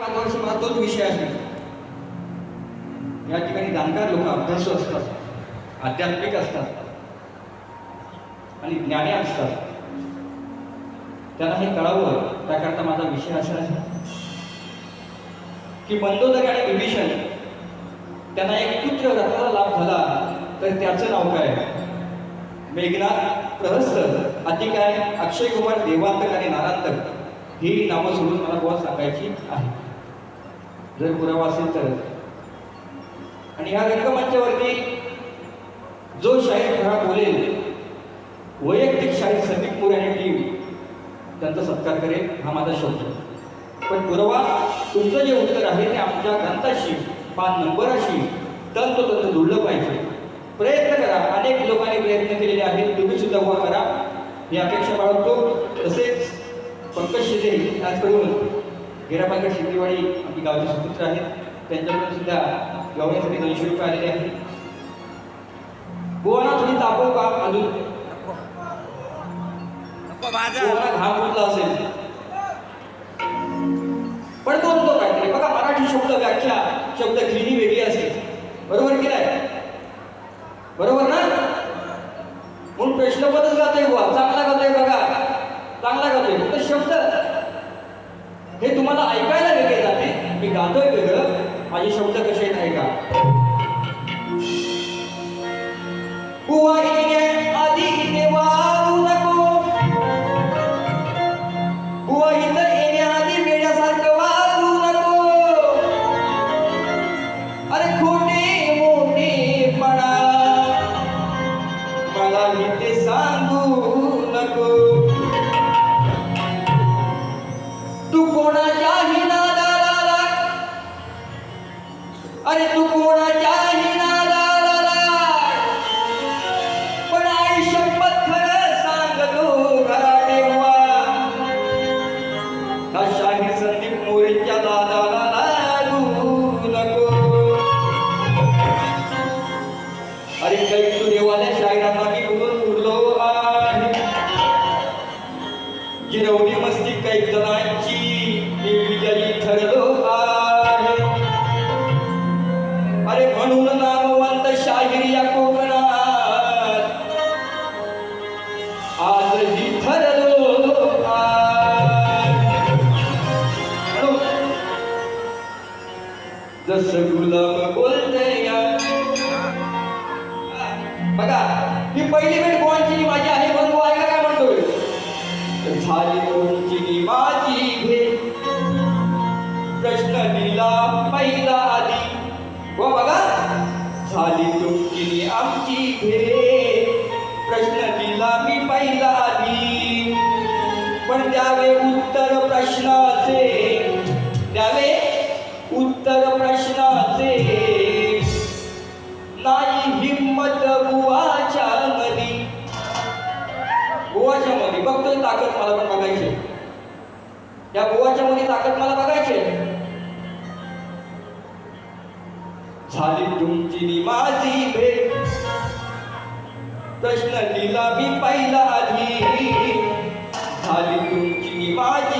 पाच वर्ष तोच विषय असेल या ठिकाणी जाणकार लोक अभ्यासू असतात आध्यात्मिक असतात आणि ज्ञाने असतात. त्यांना हे कळावं त्याकरता माझा विषय असा आहे की मंदोदरी आणि विभीषण त्यांना एक पुत्र रथाला लाभ झाला तर त्याचं नाव काय? मेघनाथ प्रहस्त आधी काय अक्षय कुमार देवांतक आणि नारांतक ही नावं सोडून मला बुवा सांगायची आहे. जर पुरावा असेल तर. आणि ह्या रंगमंचावरती जो शाहीर खरा बोलेल वैयक्तिक शाहीर संदीप मोरे आणि टीम त्यांचा सत्कार करेल हा माझा शब्द. पण पुरावा तुमचं जे उत्तर आहे ते आमच्या ग्रंथाशी पाच नंबराशी तंतोतंत जुळलं पाहिजे. प्रयत्न करा. अनेक लोकांनी प्रयत्न केलेले आहेत. तुम्ही सुद्धा उभा करा. ही अपेक्षा बाळगतो. तसेच पंकज शिंदे आजकडून गेरापालकर शिंदेवाडी आमची गावचे सुपुत्र आहेत. त्यांच्याकडून सुद्धा गवण्यासाठी दोनशे रुपये आलेले आहेत. गोवाना थोडी तापव का अजून गोवाना घाम फुटला असेल. पण तो तो काहीतरी बघा मराठी शब्द व्याख्या शब्द लिहिणी वेगळी असते बरोबर की नाही? बरोबर ना? म्हणून प्रश्नपदच गातोय बुवा. चांगला गातोय बघा. चांगला गातोय. फक्त शब्द हे तुम्हाला ऐकायला वेगळे जाते. मी गातोय वेगळं. माझे शब्द कसे आहेत ऐका. जिरवली मस्ती काही जणांची मी विजयी ठरलो आहे अरे म्हणून नामवंत शाहीर या कोकणात। आजही ठरलो जस म्हणून जसं गुलाम बोलतया बघा ही पहिली वेळ कोणची माझी आहे म्हणून झाली तुमची माझी भेट. प्रश्न दिला पहिला आधी. व बघा झाली तुमची आमची भेट. या ताकद मला बघायची झाली तुमची माझी भेट. प्रश्न दिला मी पहिला आधी. झाली तुमची माझी